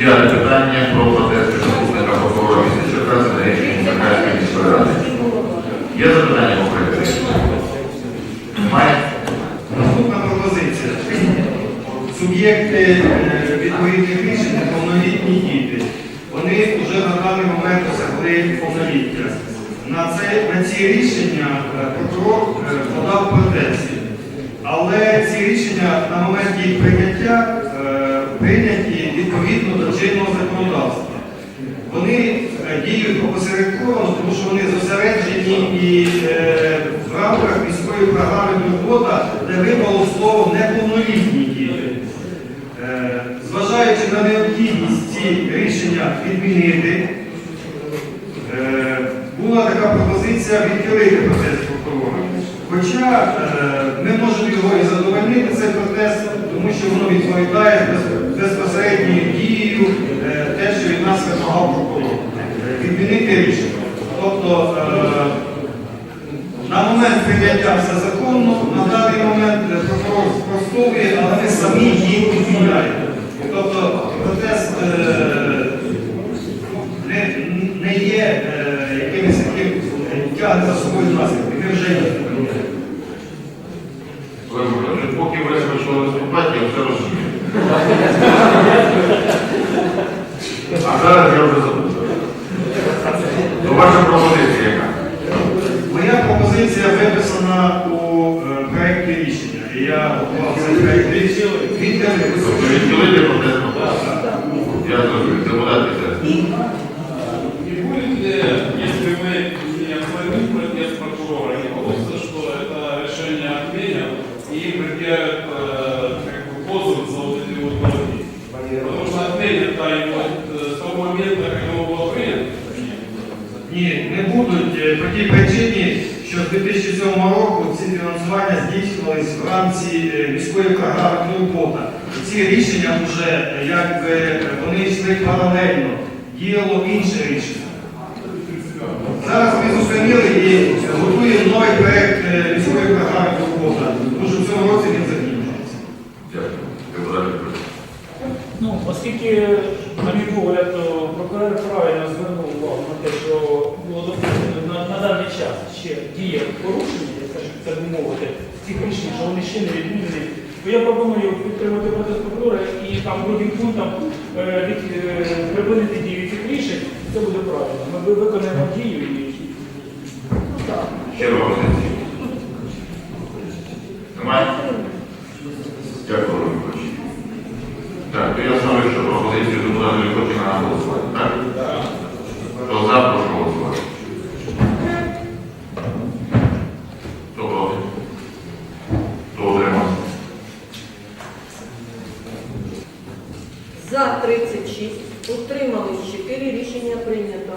П'яте питання про протести заступника прокурора міста Черкаси на рішення міської ради. Є запитання по проекту? Немає? Наступна пропозиція. Суб'єкти е, відповідних рішень повнолітні діти. Вони вже на даний момент досягли повноліття. На, на ці рішення е, прокурор е, подав претензії. Але ці рішення на момент їх прийняття прийняті відповідно до чинного законодавства. Вони е, діють опосередковано, тому що вони зосереджені і е, в рамках міської програми турбота, де випало слово неповнолітні діти. Е, Зважаючи на необхідність ці рішення відмінити, е, була така пропозиція відхилити процес. Хоча е, ми можемо його і задовольнити цей процес, тому що воно відповідає безпосередньою дією е, те, що від нас вимагав прокурор. Відмінити рішення. Тобто е, на момент прийняття все законно, на даний момент прокурор спростовує, але ми самі їх відміняємо. Тобто протест не, не є якимось таким тягне за собою наслідки. Ми вже їх відміняємо. Олег Поки ви почали виступати, я все розумію. А зараз я вже забув. То ваша пропозиція яка? Моя пропозиція виписана у е, проєкті рішення. І я готував цей проєкт рішення. Тобто відхилити протест Ні, не будуть е, по тій причині, що з 2007 року ці фінансування здійснювались в рамці е, міської програми Турбота. Ці рішення вже якби вони йшли паралельно, діяло інше рішення. Зараз ми зупинили і готуємо новий проєкт е, міської програми Турбота, тому що в цьому році він закінчується. Дякую. Депутат Пісарський. Ну, оскільки, на мій погляд, прокурор правильно звернув увагу на те, що було допущено на, на даний час ще діє порушення, я скажу, так би мовити, цих рішень, що вони ще не відмінені, то я пропоную підтримати протест прокурора і там другим пунктом е, е, припинити дію цих рішень, це буде правильно. Ми ви- виконаємо дію і? Немає? Дякую, За 36, утримались 4, рішення прийнято.